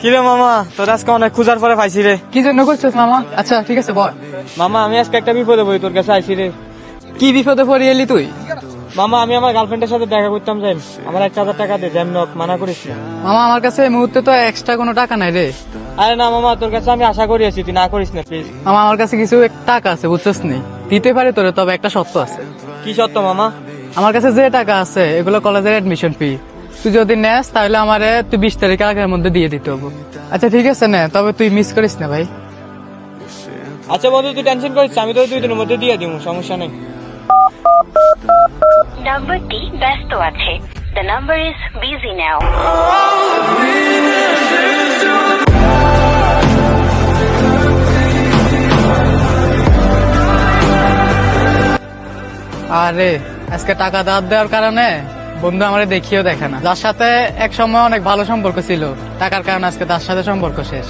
কিরে মামা? তোর আজকে অনেক খুঁজার পরে পাইছি রে। কি জন্য করছিস মামা? আচ্ছা ঠিক আছে বল। মামা আমি আজকে একটা বিপদে বই তোর কাছে আইছি রে। কি বিপদে পড়ে এলি তুই? মামা আমি আমার গার্লফ্রেন্ডের সাথে দেখা করতাম যাই আমার এক হাজার টাকা দে যেমন মানা করিস মামা আমার কাছে এই মুহূর্তে তো এক্সট্রা কোনো টাকা নাই রে। আরে না মামা তোর কাছে আমি আশা করি আছি তুই না করিস না প্লিজ মামা আমার কাছে কিছু এক টাকা আছে বুঝছিস নি? দিতে পারে তোরে তবে একটা শর্ত আছে। কি সত্য মামা? আমার কাছে যে টাকা আছে এগুলো কলেজের এডমিশন ফি তুই যদি নেস তাহলে আমারে তুই বিশ তারিখ আগের মধ্যে দিয়ে দিতে হবে। আচ্ছা ঠিক আছে না তবে তুই মিস করিস না ভাই। আচ্ছা বন্ধু তুই টেনশন করিস না, আমি তোর দুই দিনের মধ্যে দিয়ে দিব সমস্যা নেই। নাম্বারটি ব্যস্ত আছে। The number is busy now আরে আজকে টাকা দাঁত দেওয়ার কারণে? বন্ধু আমার দেখিও দেখে না। যার সাথে এক সময় অনেক ভালো সম্পর্ক ছিল, টাকার কারণে আজকে তার সাথে সম্পর্ক শেষ।